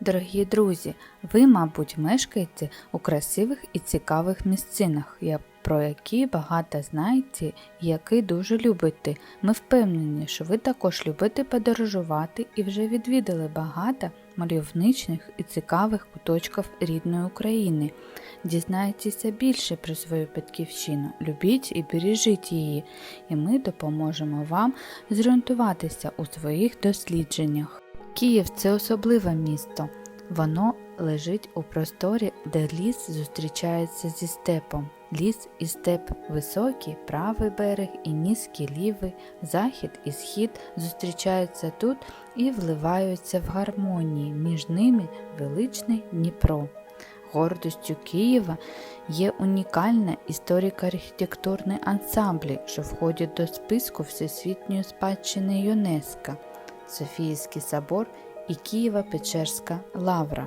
Дорогі друзі, ви, мабуть, мешкаєте у красивих і цікавих місцинах, про які багато знаєте і які дуже любите. Ми впевнені, що ви також любите подорожувати і вже відвідали багато мальовничних і цікавих куточків рідної України. Дізнайтеся більше про свою батьківщину, любіть і бережіть її, і ми допоможемо вам зорієнтуватися у своїх дослідженнях. Київ це особливе місто. Воно лежить у просторі, де ліс зустрічається зі степом. Ліс і степ високі, правий берег і низькі лівий, захід і схід зустрічаються тут і вливаються в гармонії, між ними величний Дніпро. Гордістю Києва є унікальна історико-архітектурний ансамблі, що входять до списку Всесвітньої спадщини ЮНЕСКО, Софійський собор і Києво-Печерська лавра.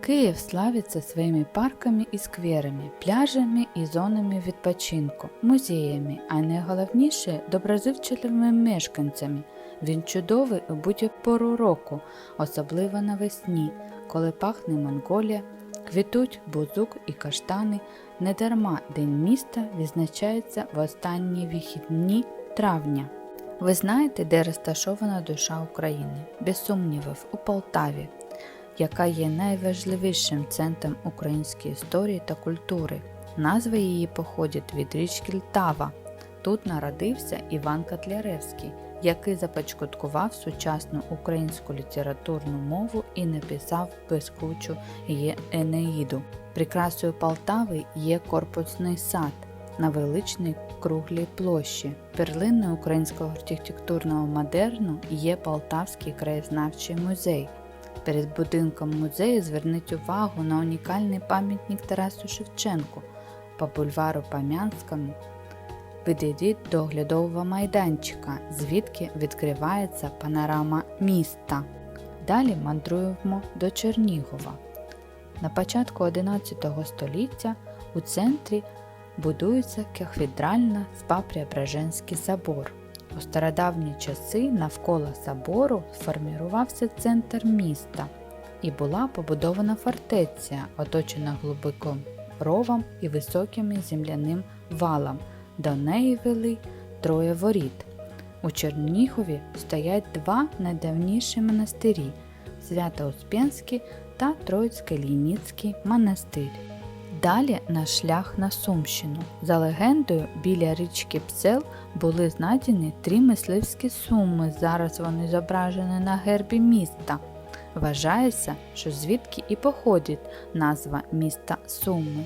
Київ славиться своїми парками і скверами, пляжами і зонами відпочинку, музеями, а найголовніше доброзичливими мешканцями. Він чудовий у будь-яку пору року, особливо навесні, коли пахне Монголія, квітуть бузук і каштани. Недарма День міста відзначається в останні вихідні травня. Ви знаєте, де розташована душа України? Без сумнівів, у Полтаві, яка є найважливішим центром української історії та культури. Назва її походить від річки Лтава. Тут народився Іван Котляревський, який започаткував сучасну українську літературну мову і написав безкучу її Енеїду. Прикрасою Полтави є корпусний сад на величній круглій площі. Перлиною українського архітектурного модерну є Полтавський краєзнавчий музей. Перед будинком музею зверніть увагу на унікальний пам'ятник Тарасу Шевченку по бульвару Пам'янському. Підійдіть до оглядового майданчика, звідки відкривається панорама міста. Далі мандруємо до Чернігова. На початку 11 століття у центрі будується кафедральна Спа-Преображенський собор. У стародавні часи навколо собору сформірувався центр міста і була побудована фортеця, оточена глибоким ровом і високим земляним валом. До неї вели троє воріт. У Чернігові стоять два найдавніші монастирі Свято-Успенський та Троїцько-Лініцький монастир. Далі наш шлях на Сумщину. За легендою, біля річки Псел були знайдені три мисливські суми. Зараз вони зображені на гербі міста. Вважається, що звідки і походить назва міста Суми.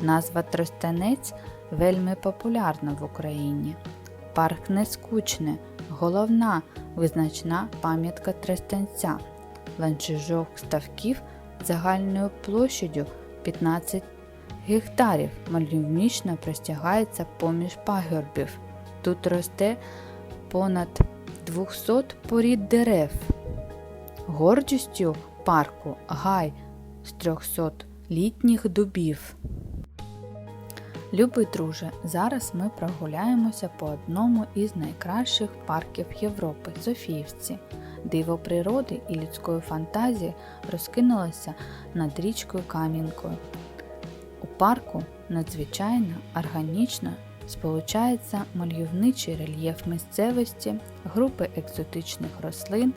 Назва Тростянець вельми популярна в Україні. Парк Нескучне головна визначна пам'ятка Тростянця. Ланцюжок ставків загальною площадю 15 гектарів мальовнічно простягається поміж пагорбів. Тут росте понад 200 порід дерев. Гордістю парку гай з 300 літніх дубів. Любий друже, зараз ми прогуляємося по одному із найкращих парків Європи Софіївці. Диво природи і людської фантазії розкинулося над річкою Кам'янкою. У парку надзвичайно органічно сполучається мальовничий рельєф місцевості, групи екзотичних рослин,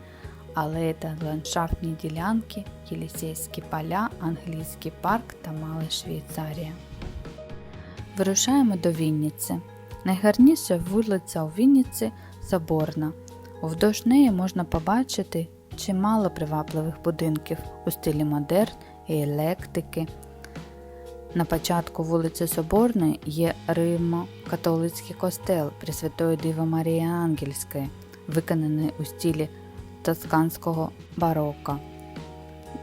алеї та ландшафтні ділянки, Єлісейські поля, англійський парк та Мала Швейцарія. Вирушаємо до Вінниці. Найгарніша вулиця у Вінниці Соборна. Вдовж неї можна побачити чимало привабливих будинків у стилі модерн і електики. На початку вулиці Соборної є Римо-католицький костел Пресвятої Диви Марії Ангельської, виконаний у стилі тосканського бароко.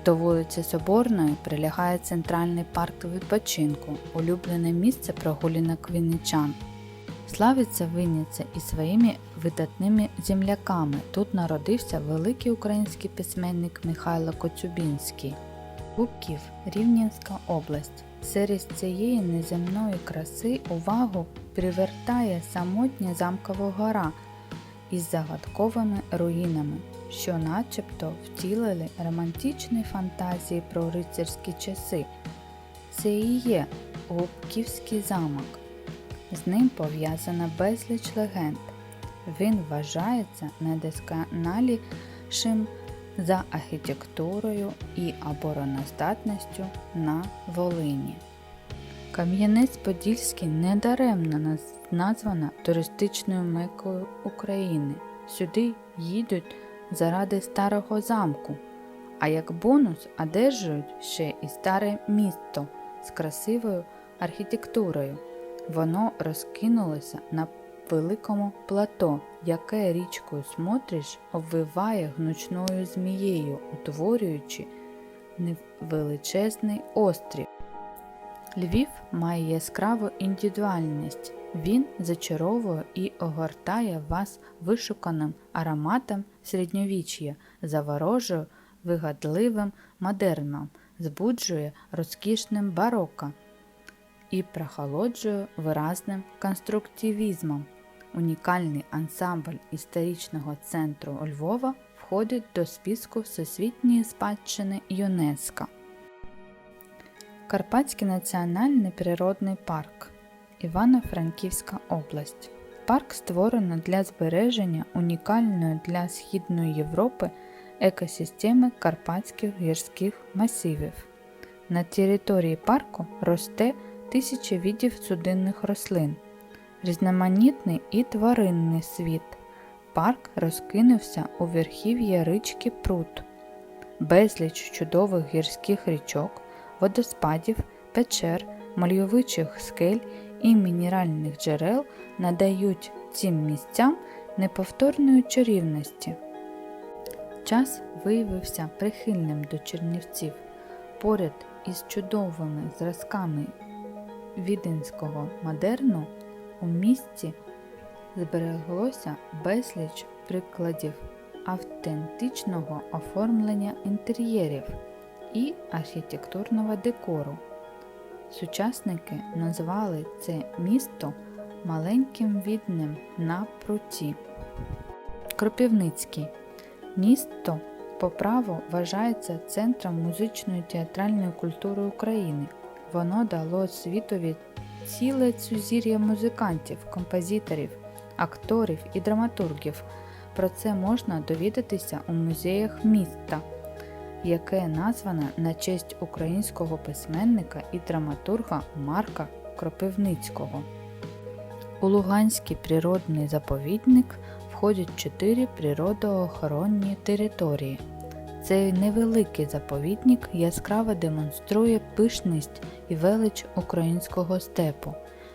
До вулиці Соборної прилягає центральний парк відпочинку, улюблене місце прогулянок вінничан. Славиться Винниця і своїми видатними земляками. Тут народився великий український письменник Михайло Коцюбінський. Губків Рівненська область. Серед цієї неземної краси увагу привертає самотня замкова гора із загадковими руїнами, що начебто втілили романтичні фантазії про рицарські часи. Це і є Губківський замок. З ним пов'язана безліч легенд. Він вважається найдосконалішим за архітектурою і обороноздатністю на Волині. Кам'янець-Подільський недаремно названа туристичною мекою України. Сюди їдуть заради старого замку, а як бонус одержують ще і старе місто з красивою архітектурою. Воно розкинулося на великому плато, яке річкою Смотриш обвиває гнучною змією, утворюючи величезний острів. Львів має яскраву індивідуальність. Він зачаровує і огортає вас вишуканим ароматом середньовіччя, заворожує вигадливим модерном, збуджує розкішним бароко і прохолоджує виразним конструктивізмом. Унікальний ансамбль історичного центру Львова входить до списку Всесвітньої спадщини ЮНЕСКО. Карпатський національний природний парк Івано-Франківська область. Парк створено для збереження унікальної для Східної Європи екосистеми карпатських гірських масивів. На території парку росте тисячі видів судинних рослин, різноманітний і тваринний світ. Парк розкинувся у верхів'я річки Прут, безліч чудових гірських річок, водоспадів, печер, мальовичих скель і мінеральних джерел надають цим місцям неповторної чарівності. Час виявився прихильним до чернівців. Поряд із чудовими зразками віденського модерну у місті збереглося безліч прикладів автентичного оформлення інтер'єрів і архітектурного декору. Сучасники назвали це місто маленьким відним на пруті. Кропивницький місто по праву вважається центром музичної театральної культури України. Воно дало світові ціле сузір'я музикантів, композиторів, акторів і драматургів. Про це можна довідатися у музеях міста, яке назване на честь українського письменника і драматурга Марка Кропивницького. У Луганський природний заповідник входять чотири природоохоронні території. Цей невеликий заповідник яскраво демонструє пишність і велич українського степу.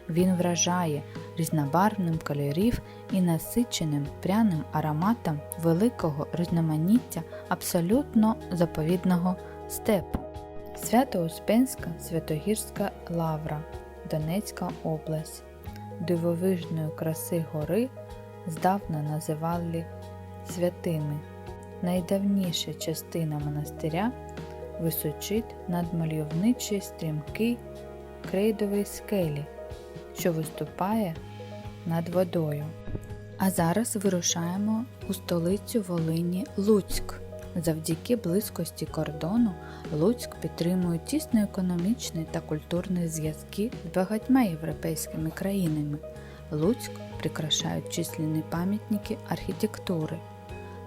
Він вражає різнобарвним кольорів і насиченим пряним ароматом великого різноманіття абсолютно заповідного степу. Свято-Успенська Святогірська лавра, Донецька область. Дивовижної краси гори здавна називали святими. Найдавніша частина монастиря височить над мальовничий стрімкий крейдовий скелі, що виступає над водою. А зараз вирушаємо у столицю Волині Луцьк. Завдяки близькості кордону Луцьк підтримує тісні економічні та культурні зв'язки з багатьма європейськими країнами. Луцьк прикрашають численні пам'ятники архітектури.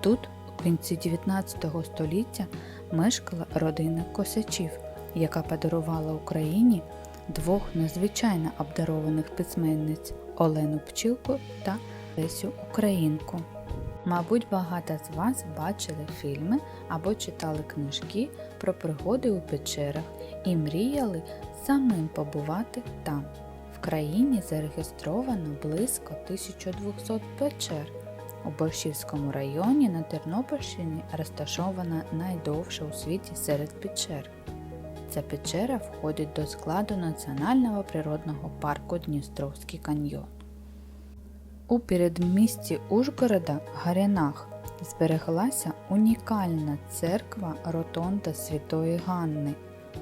Тут у кінці 19 століття мешкала родина косачів, яка подарувала Україні двох надзвичайно обдарованих письменниць Олену Пчілку та Лесю Українку. Мабуть, багато з вас бачили фільми або читали книжки про пригоди у печерах і мріяли самим побувати там. В країні зареєстровано близько 1200 печер. У Борщівському районі на Тернопільщині розташована найдовша у світі серед печер. Ця печера входить до складу Національного природного парку Дністровський каньйон. У передмісті Ужгорода Гарянах збереглася унікальна церква Ротонда Святої Ганни.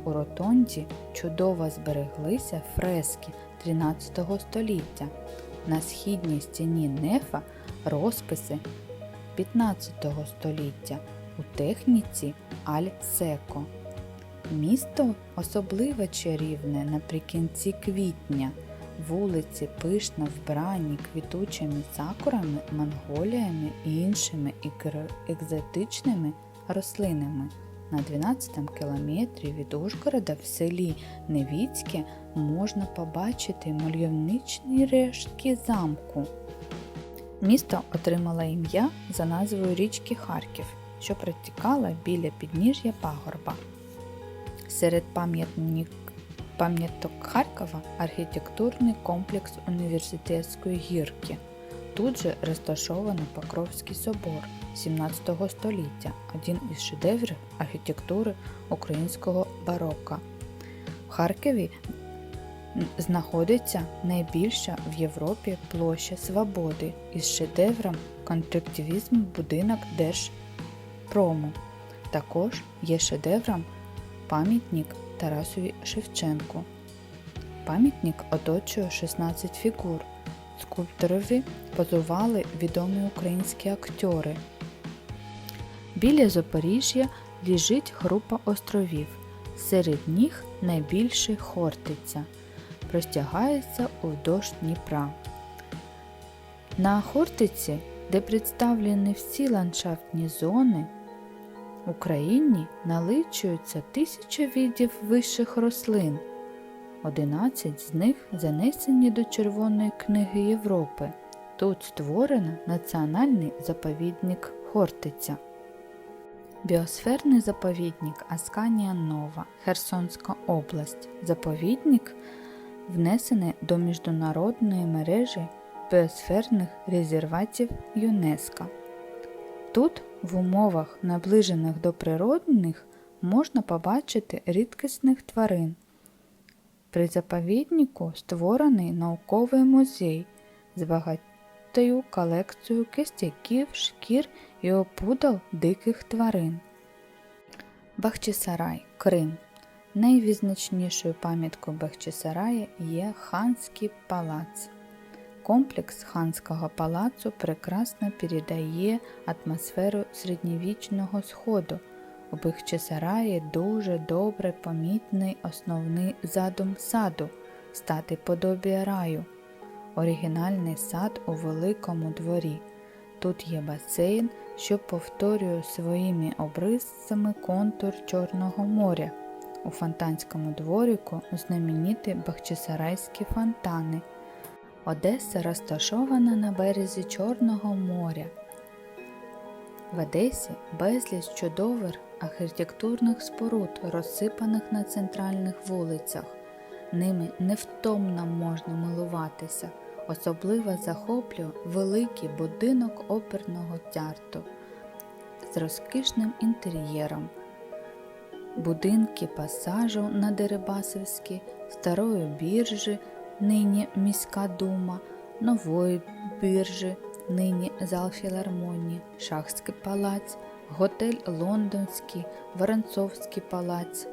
У ротонді чудово збереглися фрески 13 століття. На східній стіні нефа розписи 15 століття у техніці Аль-Секо. Місто особливо чарівне наприкінці квітня. Вулиці пишно вбрані квітучими сакурами, монголіями і іншими екзотичними рослинами. На 12 кілометрі від Ужгорода в селі Невіцьке можна побачити мальовничні рештки замку. Місто отримало ім'я за назвою річки Харків, що протікала біля підніжжя пагорба. Серед пам'яток Харкова архітектурний комплекс університетської гірки. Тут же розташовано Покровський собор 17 століття, один із шедеврів архітектури українського барока. В Харкові знаходиться найбільша в Європі площа Свободи із шедевром конструктивізму будинок Держпрому. Також є шедевром пам'ятник Тарасові Шевченку. Пам'ятник оточує 16 фігур. Скульпторові позували відомі українські актори. Біля Запоріжжя лежить група островів. Серед них найбільший Хортиця простягається уздовж Дніпра. На Хортиці, де представлені всі ландшафтні зони, Україні наличується тисяча видів вищих рослин. 11 з них занесені до Червоної книги Європи. Тут створено національний заповідник Хортиця. Біосферний заповідник Асканія Нова, Херсонська область. Заповідник внесений до міжнародної мережі біосферних резерватів ЮНЕСКО. Тут, в умовах, наближених до природних, можна побачити рідкісних тварин. При заповіднику створений науковий музей з багатою колекцією кистяків, шкір і опудал диких тварин. Бахчисарай, Крим. Найвизначнішою пам'яткою Бахчисарая є Ханський палац. Комплекс ханського палацу прекрасно передає атмосферу середньовічного сходу. У Бахчисараї дуже добре помітний основний задум саду стати подобія раю. Оригінальний сад у великому дворі. Тут є басейн, що повторює своїми обрисами контур Чорного моря. У фонтанському дворику знамениті Бахчисарайські фонтани. Одеса розташована на березі Чорного моря. В Одесі безліч чудових архітектурних споруд, розсипаних на центральних вулицях. Ними невтомно можна милуватися. Особливо захоплює великий будинок оперного театру з розкішним інтер'єром. Будинки пасажу на Дерибасовській, старої біржі, нині міська дума, нової біржі, нині зал філармонії, Шахський палац, готель Лондонський, Воронцовський палац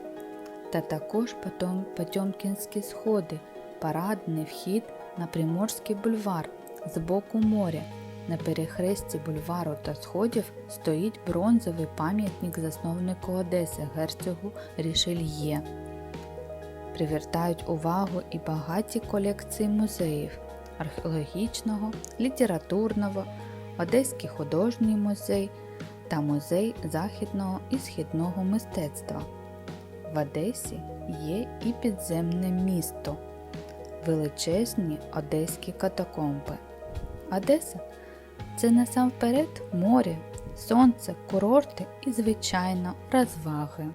та також Потом- Потьомкінські сходи, парадний вхід на Приморський бульвар з боку моря. На перехресті бульвару та сходів стоїть бронзовий пам'ятник засновнику Одеси герцогу Рішельє. Привертають увагу і багаті колекції музеїв археологічного, літературного, Одеський художній музей та музей західного і східного мистецтва. В Одесі є і підземне місто, величезні одеські катакомби. Одеса це насамперед море, сонце, курорти і, звичайно, розваги.